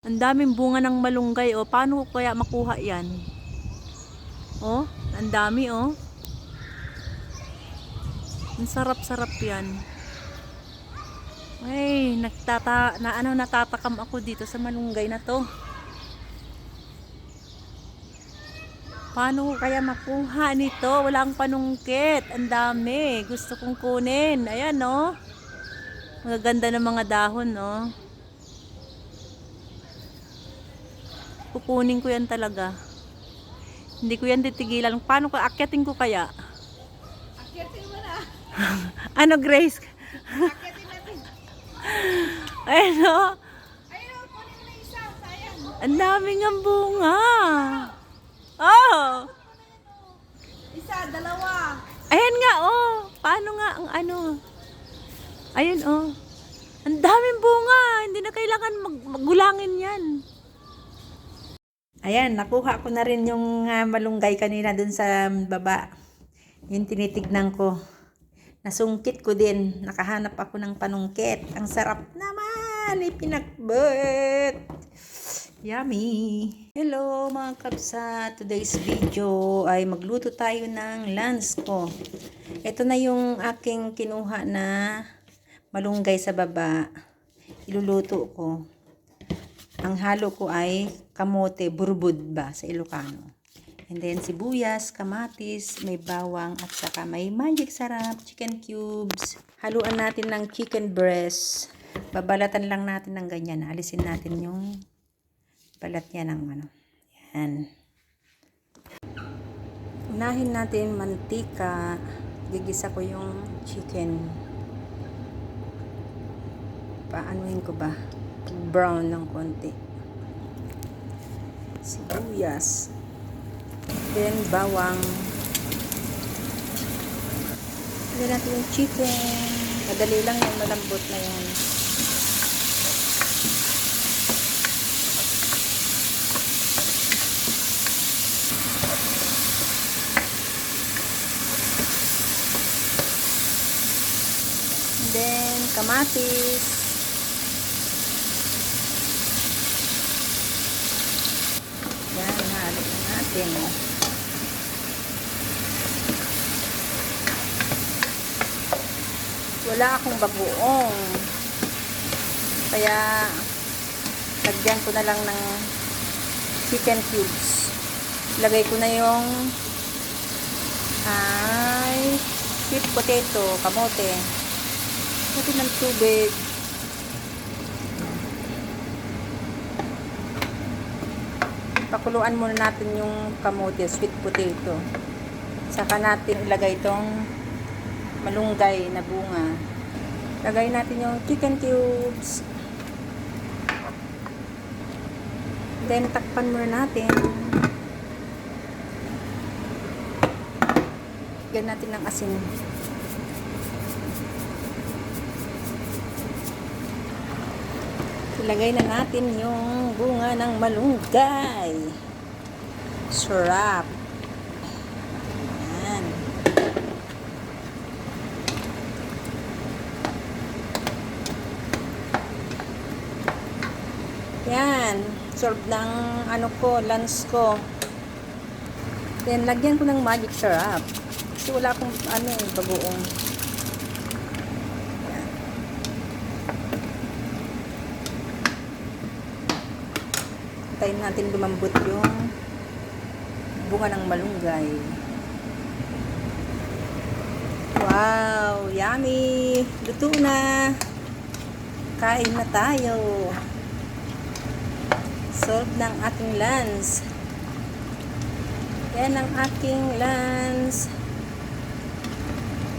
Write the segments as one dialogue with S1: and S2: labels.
S1: Ang daming bunga ng malunggay, oh. Paano ko kaya makuha yan? Oh, ang dami, oh. Ang sarap-sarap yan. Ay, nagtata, na ano, natatakam ako dito sa malunggay na to. Paano ko kaya makuha nito? Walang panungkit. Ang dami. Gusto kong kunin. Ayan, no? Magaganda ng mga dahon, no? Kukunin ko yan talaga. Hindi ko yan titigilan. Paano ko? Akyatin ko kaya?
S2: Akyatin mo na.
S1: Ano, Grace?
S2: Akyatin natin.
S1: Ayan, no?
S2: Ayun, kunin mo na isa. Sayang.
S1: Ang daming ang bunga. Oh!
S2: Isa, dalawa.
S1: Ayan nga, oh. Paano nga ang ano? Ayun, oh. Ang daming bunga. Hindi na kailangan mag- magulangin yan. Ayan, nakuha ko na rin yung ah, malunggay kanina dun sa baba. Yung tinitignan ko. Nasungkit ko din. Nakahanap ako ng panungkit. Ang sarap naman. Ipinakbet. Yummy! Hello mga kapsa! Today's video ay magluto tayo ng lunch ko. Ito na yung aking kinuha na malunggay sa baba. Iluluto ko. Ang halo ko ay kamote, burbud ba sa Ilocano. And then sibuyas, kamatis, may bawang at saka may magic sarap, chicken cubes. Haluan natin ng chicken breast. Babalatan lang natin ng ganyan. Alisin natin yung balat niya ng ano. Yan. Unahin natin mantika. Gigisa ko yung chicken. Paanuhin ko ba? Brown ng konti. Sibuyas. Then bawang. Lagyan natin yung chicken. Madali lang yan. Malambot na yan. And then, kamatis. Yan, halo na natin. Wala akong bagoong. Kaya, lagyan ko na lang ng chicken cubes. Lagay ko na yung ay sweet potato, kamote. Natin ng tubig. Pakuluan muna natin yung kamote, sweet potato. Saka natin ilagay itong malunggay na bunga. Lagay natin yung chicken cubes. Then, takpan muna natin. Lagyan natin ng asin. Ilagay na natin yung bunga ng malunggay. Sarap. Yan. Yan. Serve ng ano ko, lunch ko. Then, lagyan ko ng magic syrup. Kasi wala akong ano bagoong. Tayin natin lumambot yung bunga ng malunggay. Wow! Yummy! Luto na! Kain na tayo! Solve ng ating lunch. Yan ang aking lunch.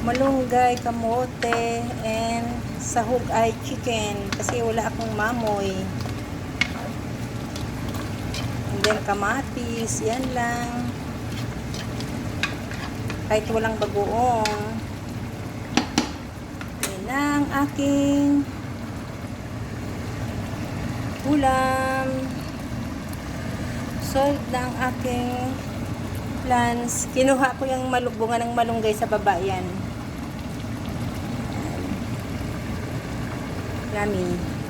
S1: Malunggay, kamote, and sahog ay chicken. Kasi wala akong mamoy. Then kamatis, yan lang. Kahit walang bagoong. Yan ang aking ulam. Solve na ang aking plans. Kinuha ko yung malubungan ng malunggay sa baba yan. Yummy.